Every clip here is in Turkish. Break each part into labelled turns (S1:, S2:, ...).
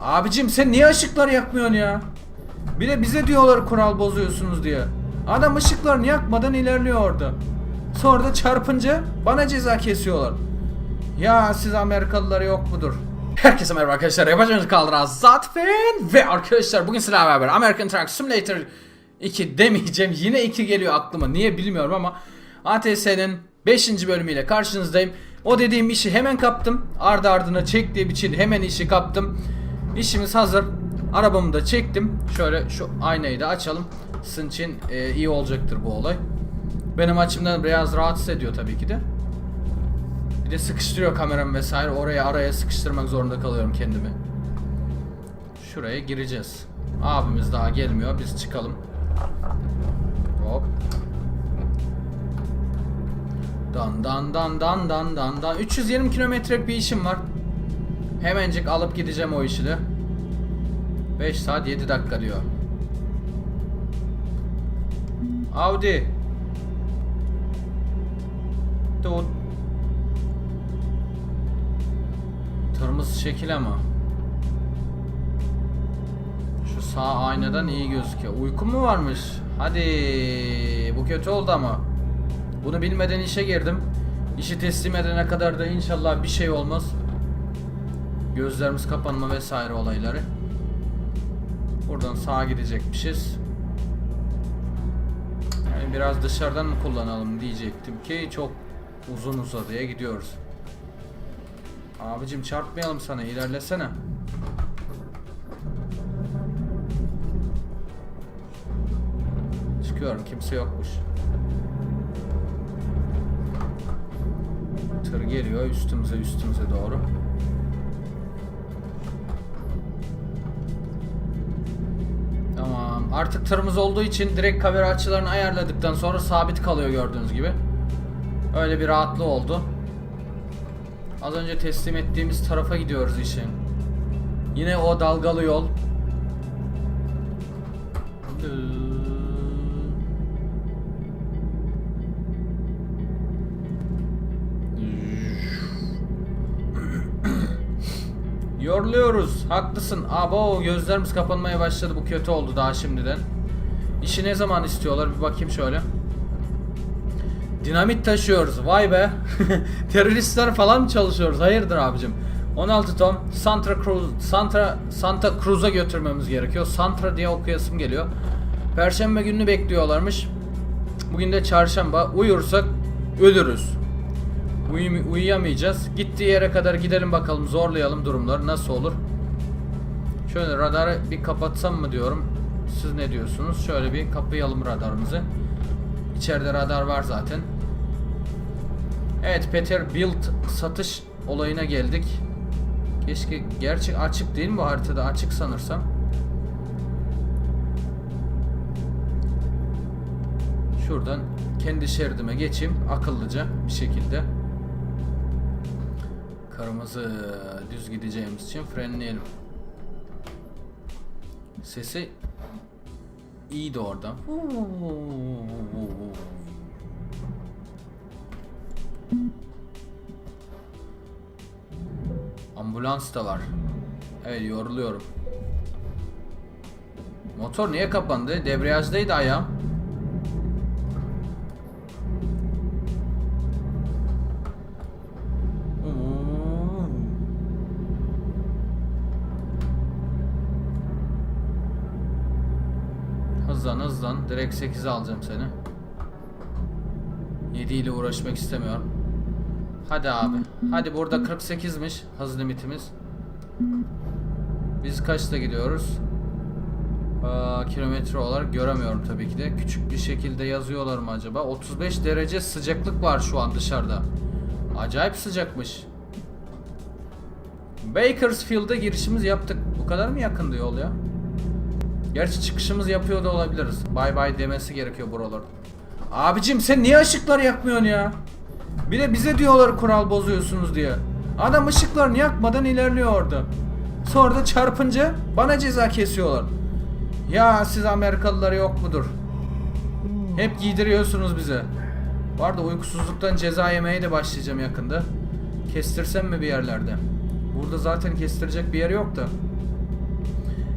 S1: Abicim sen niye ışıkları yakmıyorsun ya? Bir de bize diyorlar kural bozuyorsunuz diye. Adam ışıklarını yakmadan ilerliyor orada. Sonra da çarpınca bana ceza kesiyorlar. Ya siz Amerikalılar yok mudur? Herkese merhaba arkadaşlar. Yapacağımız kaldıran Zatfen ve arkadaşlar bugün sizlerle beraber American Truck Simulator 2 demeyeceğim. Yine 2 geliyor aklıma. Niye bilmiyorum ama ATS'nin 5. bölümüyle karşınızdayım. O dediğim işi hemen kaptım. Ardı ardına çektiğim için hemen işi kaptım. İşimiz hazır. Arabamı da çektim. Şöyle şu aynayı da açalım. Sizin için e, iyi olacaktır bu olay. Benim açımdan biraz rahatsız ediyor tabii ki de. Bir de sıkıştırıyor kameram vesaire. Oraya araya sıkıştırmak zorunda kalıyorum kendimi. Şuraya gireceğiz. Abimiz daha gelmiyor. Biz çıkalım. Hop. Dan dan dan dan dan dan dan. 320 kilometrelik bir işim var. Hemencik alıp gideceğim o işi de. 5 saat 7 dakika diyor. Audi. Tut. Tırmız şekil ama. Şu sağ aynadan iyi gözüküyor. Uyku mu varmış? Hadi bu kötü oldu ama. Bunu bilmeden işe girdim. İşi teslim edene kadar da inşallah bir şey olmaz. Gözlerimiz kapanma vesaire olayları. Buradan sağa gidecekmişiz. Yani biraz dışarıdan mı kullanalım diyecektim ki çok uzun uzadıya gidiyoruz. Abicim çarpmayalım sana ilerlesene. Çıkıyorum kimse yokmuş. Tır geliyor üstümüze üstümüze doğru. Artık tırımız olduğu için direkt kamera açılarını ayarladıktan sonra sabit kalıyor gördüğünüz gibi. Öyle bir rahatlığı oldu. Az önce teslim ettiğimiz tarafa gidiyoruz işin. Yine o dalgalı yol. Yoruluyoruz. Haklısın. Abo gözlerimiz kapanmaya başladı. Bu kötü oldu daha şimdiden. İşi ne zaman istiyorlar? Bir bakayım şöyle. Dinamit taşıyoruz. Vay be. Teröristler falan mı çalışıyoruz? Hayırdır abicim? 16 ton Santa Cruz Santa Santa Cruz'a götürmemiz gerekiyor. Santra diye okuyasım geliyor. Perşembe gününü bekliyorlarmış. Bugün de çarşamba. Uyursak ölürüz. Uyum- uyuyamayacağız. Gittiği yere kadar gidelim bakalım. Zorlayalım durumları. Nasıl olur? Şöyle radarı bir kapatsam mı diyorum. Siz ne diyorsunuz? Şöyle bir kapayalım radarımızı. İçeride radar var zaten. Evet Peter Build satış olayına geldik. Keşke gerçek açık değil mi haritada açık sanırsam. Şuradan kendi şeridime geçeyim akıllıca bir şekilde. Kırmızı düz gideceğimiz için frenleyelim. Sesi iyi de orada. Ambulans da var. Evet yoruluyorum. Motor niye kapandı? Debriyajdaydı ayağım. Direkt 8'e alacağım seni. 7 ile uğraşmak istemiyorum. Hadi abi. Hadi burada 48'miş hız limitimiz. Biz kaçta gidiyoruz? Aa, kilometre olarak göremiyorum tabii ki de. Küçük bir şekilde yazıyorlar mı acaba? 35 derece sıcaklık var şu an dışarıda. Acayip sıcakmış. Bakersfield'a girişimiz yaptık. Bu kadar mı yakındı yol ya? Gerçi çıkışımız yapıyor da olabiliriz. Bay bay demesi gerekiyor buralarda. Abicim sen niye ışıkları yakmıyorsun ya? Bir de bize diyorlar kural bozuyorsunuz diye. Adam ışıklarını yakmadan ilerliyor orada. Sonra da çarpınca bana ceza kesiyorlar. Ya siz Amerikalılar yok mudur? Hep giydiriyorsunuz bize. Bu arada uykusuzluktan ceza yemeye de başlayacağım yakında. Kestirsem mi bir yerlerde? Burada zaten kestirecek bir yer yok da.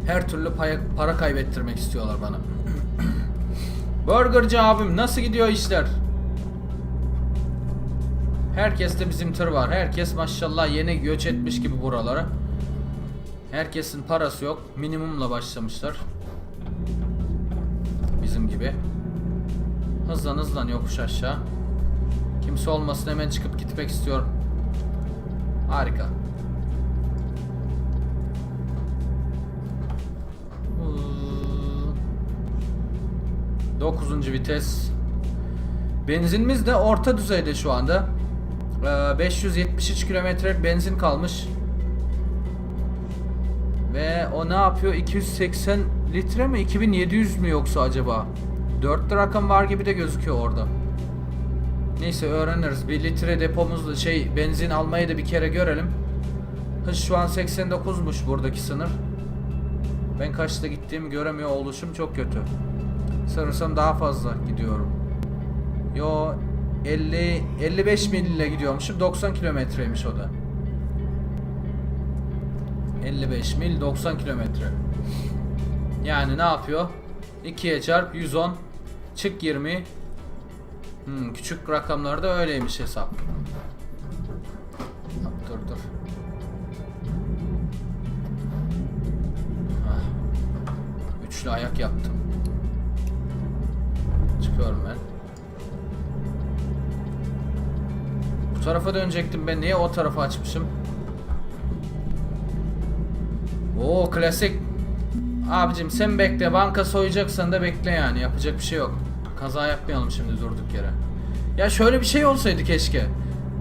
S1: Her türlü paya- para kaybettirmek istiyorlar bana. Burgerci abim nasıl gidiyor işler? Herkes de bizim tır var. Herkes maşallah yeni göç etmiş gibi buralara. Herkesin parası yok. Minimumla başlamışlar. Bizim gibi. Hızlan hızlan yokuş aşağı. Kimse olmasın hemen çıkıp gitmek istiyorum. Harika. Dokuzuncu vites. Benzinimiz de orta düzeyde şu anda. Ee, 573 kilometre benzin kalmış. Ve o ne yapıyor? 280 litre mi? 2700 mü yoksa acaba? 4 rakam var gibi de gözüküyor orada. Neyse öğreniriz. Bir litre depomuz şey benzin almayı da bir kere görelim. Hız şu an 89'muş buradaki sınır. Ben kaçta gittiğimi göremiyor oluşum çok kötü. Sanırsam daha fazla gidiyorum. Yo 50 55 mil ile gidiyormuşum. 90 kilometreymiş o da. 55 mil 90 kilometre. Yani ne yapıyor? 2'ye çarp 110 çık 20 Hmm, küçük rakamlarda öyleymiş hesap. Dur dur. Ah. Üçlü ayak yaptım. Çıkıyorum ben. Bu tarafa dönecektim ben. Niye o tarafa açmışım? Oo klasik. Abicim sen bekle. Banka soyacaksan da bekle yani. Yapacak bir şey yok. Kaza yapmayalım şimdi durduk yere. Ya şöyle bir şey olsaydı keşke.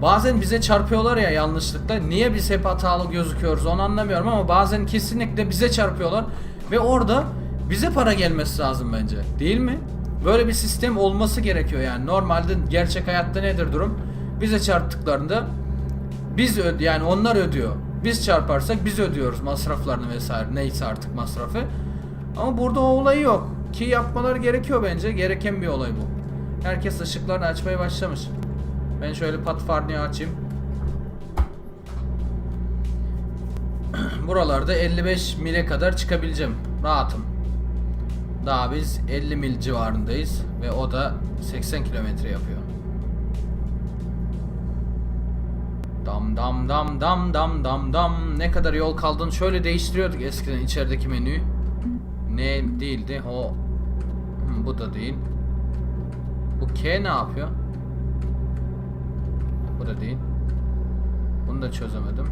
S1: Bazen bize çarpıyorlar ya yanlışlıkla. Niye biz hep hatalı gözüküyoruz onu anlamıyorum ama bazen kesinlikle bize çarpıyorlar. Ve orada bize para gelmesi lazım bence. Değil mi? Böyle bir sistem olması gerekiyor yani. Normalde gerçek hayatta nedir durum? Bize çarptıklarında biz öd yani onlar ödüyor. Biz çarparsak biz ödüyoruz masraflarını vesaire neyse artık masrafı. Ama burada o olayı yok. Ki yapmaları gerekiyor bence. Gereken bir olay bu. Herkes ışıklarını açmaya başlamış. Ben şöyle pat farniği açayım. Buralarda 55 mile kadar çıkabileceğim. Rahatım. Daha biz 50 mil civarındayız ve o da 80 kilometre yapıyor. Dam dam dam dam dam dam dam ne kadar yol kaldığını şöyle değiştiriyorduk eskiden içerideki menüyü. Ne değildi o bu da değil. Bu K ne yapıyor? Bu da değil. Bunu da çözemedim.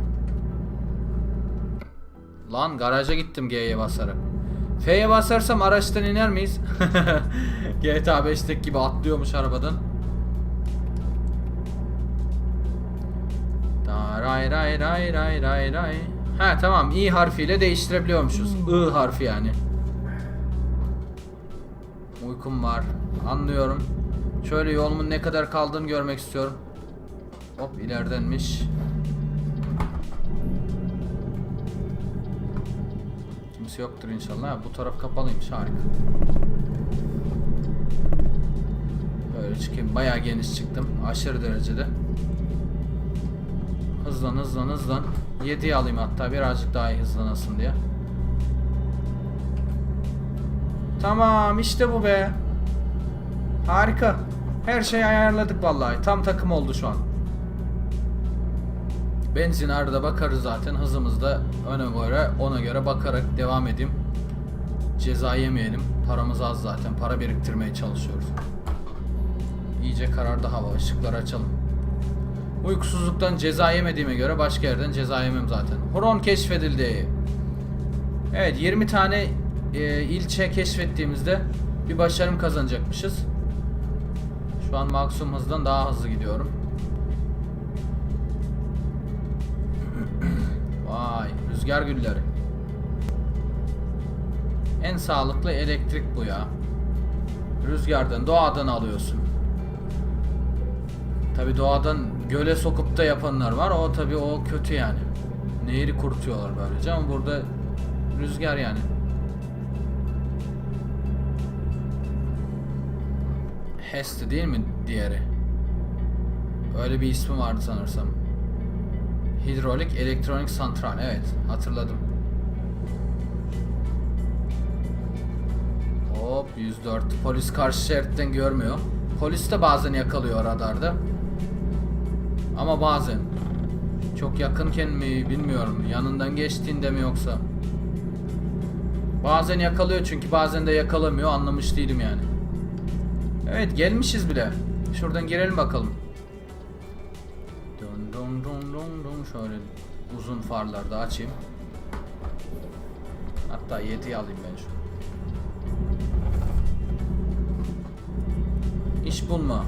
S1: Lan garaja gittim G'ye basarak. F'ye basarsam araçtan iner miyiz? GTA 5'teki gibi atlıyormuş arabadan. Da ray ray ray ray ray ray. Ha tamam i harfiyle değiştirebiliyormuşuz. I harfi yani. Uykum var. Anlıyorum. Şöyle yolumun ne kadar kaldığını görmek istiyorum. Hop ileridenmiş. Kimse yoktur inşallah. Bu taraf kapalıymış harika. Böyle çıkayım. Bayağı geniş çıktım. Aşırı derecede. Hızlan hızlan hızlan. 7'ye alayım hatta birazcık daha iyi hızlanasın diye. Tamam işte bu be. Harika. Her şeyi ayarladık vallahi. Tam takım oldu şu an. Benzin arada bakarız zaten. Hızımızda öne göre ona göre bakarak devam edeyim. Ceza yemeyelim. Paramız az zaten. Para biriktirmeye çalışıyoruz. İyice karardı hava. Işıkları açalım. Uykusuzluktan ceza yemediğime göre başka yerden ceza yemem zaten. Huron keşfedildi. Evet 20 tane e, ilçe keşfettiğimizde bir başarım kazanacakmışız. Şu an maksimum hızdan daha hızlı gidiyorum. Rüzgar gülleri. En sağlıklı elektrik bu ya. Rüzgardan, doğadan alıyorsun. Tabi doğadan göle sokup da yapanlar var. O tabi o kötü yani. Nehri kurutuyorlar böylece ama burada rüzgar yani. HES'ti değil mi diğeri? Öyle bir ismi vardı sanırsam. Hidrolik elektronik santral. Evet hatırladım. 104. Polis karşı şeritten görmüyor. Polis de bazen yakalıyor radarda. Ama bazen. Çok yakınken mi bilmiyorum. Yanından geçtiğinde mi yoksa. Bazen yakalıyor çünkü bazen de yakalamıyor. Anlamış değilim yani. Evet gelmişiz bile. Şuradan girelim bakalım. Uzun farları da açayım. Hatta 7'yi alayım ben şu. İş bulma.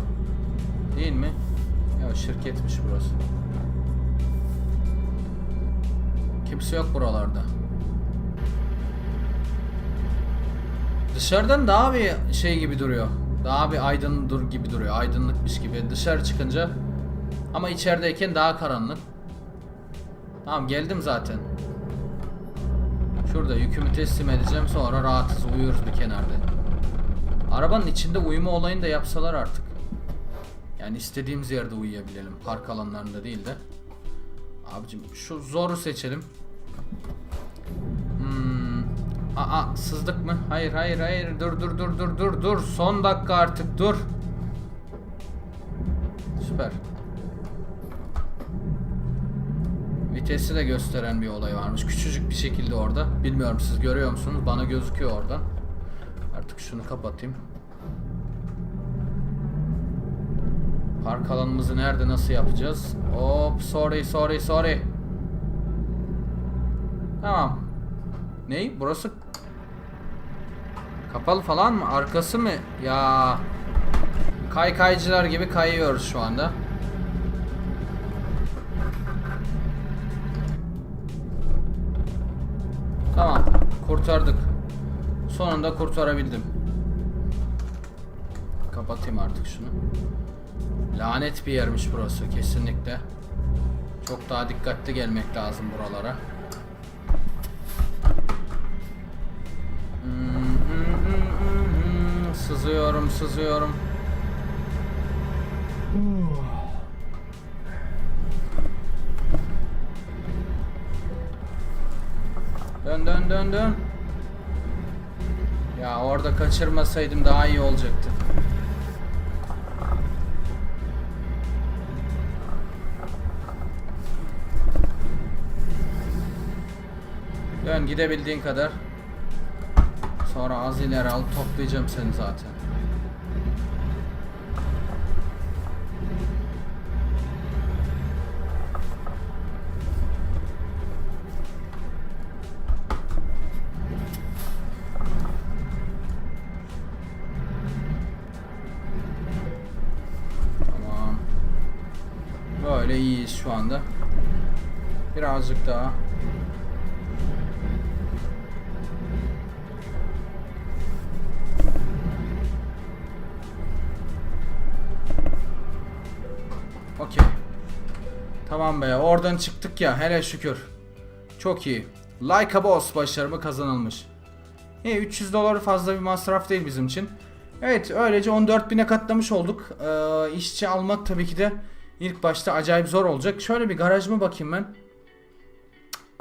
S1: Değil mi? Ya şirketmiş burası. Kimse yok buralarda. Dışarıdan daha bir şey gibi duruyor. Daha bir aydın dur gibi duruyor. Aydınlıkmış gibi. Dışarı çıkınca ama içerideyken daha karanlık. Tamam geldim zaten. Şurada yükümü teslim edeceğim sonra rahatız uyuyoruz bir kenarda. Arabanın içinde uyuma olayını da yapsalar artık. Yani istediğimiz yerde uyuyabilelim. Park alanlarında değil de. Abicim şu zoru seçelim. Hmm. Aa sızdık mı? Hayır hayır hayır. Dur dur dur dur dur dur. Son dakika artık dur. Süper. Vitesi de gösteren bir olay varmış. Küçücük bir şekilde orada. Bilmiyorum siz görüyor musunuz? Bana gözüküyor oradan. Artık şunu kapatayım. Park alanımızı nerede nasıl yapacağız? Hop sorry sorry sorry. Tamam. Ney? Burası kapalı falan mı? Arkası mı? Ya kaykaycılar gibi kayıyoruz şu anda. Kurtardık. Sonunda kurtarabildim. Kapatayım artık şunu. Lanet bir yermiş burası kesinlikle. Çok daha dikkatli gelmek lazım buralara. Sızıyorum, sızıyorum. Dön dön dön dön. Kaçırmasaydım daha iyi olacaktı. Dön gidebildiğin kadar. Sonra az ileri al toplayacağım seni zaten. Şu anda. Birazcık daha. Okey. Tamam be oradan çıktık ya hele şükür. Çok iyi. Like a Boss başarımı kazanılmış. İyi 300 dolar fazla bir masraf değil bizim için. Evet öylece 14.000'e katlamış olduk. Ee, işçi almak tabii ki de ilk başta acayip zor olacak. Şöyle bir garajıma bakayım ben.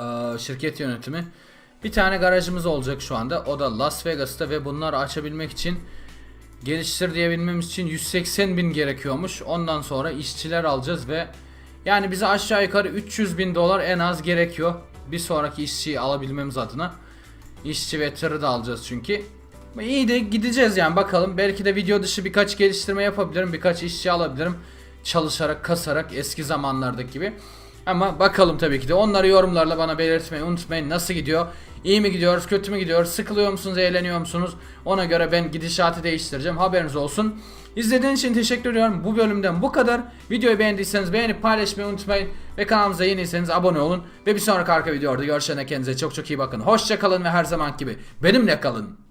S1: Ee, şirket yönetimi. Bir tane garajımız olacak şu anda. O da Las Vegas'ta ve bunları açabilmek için geliştir diyebilmemiz için 180 bin gerekiyormuş. Ondan sonra işçiler alacağız ve yani bize aşağı yukarı 300 bin dolar en az gerekiyor. Bir sonraki işçiyi alabilmemiz adına. İşçi ve tırı da alacağız çünkü. İyi de gideceğiz yani bakalım. Belki de video dışı birkaç geliştirme yapabilirim. Birkaç işçi alabilirim. Çalışarak, kasarak eski zamanlardaki gibi. Ama bakalım tabii ki de. Onları yorumlarla bana belirtmeyi unutmayın. Nasıl gidiyor? İyi mi gidiyoruz? Kötü mü gidiyor? Sıkılıyor musunuz? Eğleniyor musunuz? Ona göre ben gidişatı değiştireceğim. Haberiniz olsun. İzlediğiniz için teşekkür ediyorum. Bu bölümden bu kadar. Videoyu beğendiyseniz beğenip paylaşmayı unutmayın. Ve kanalımıza yeniyseniz abone olun. Ve bir sonraki arka videoda görüşene kendinize çok çok iyi bakın. Hoşça kalın ve her zaman gibi benimle kalın.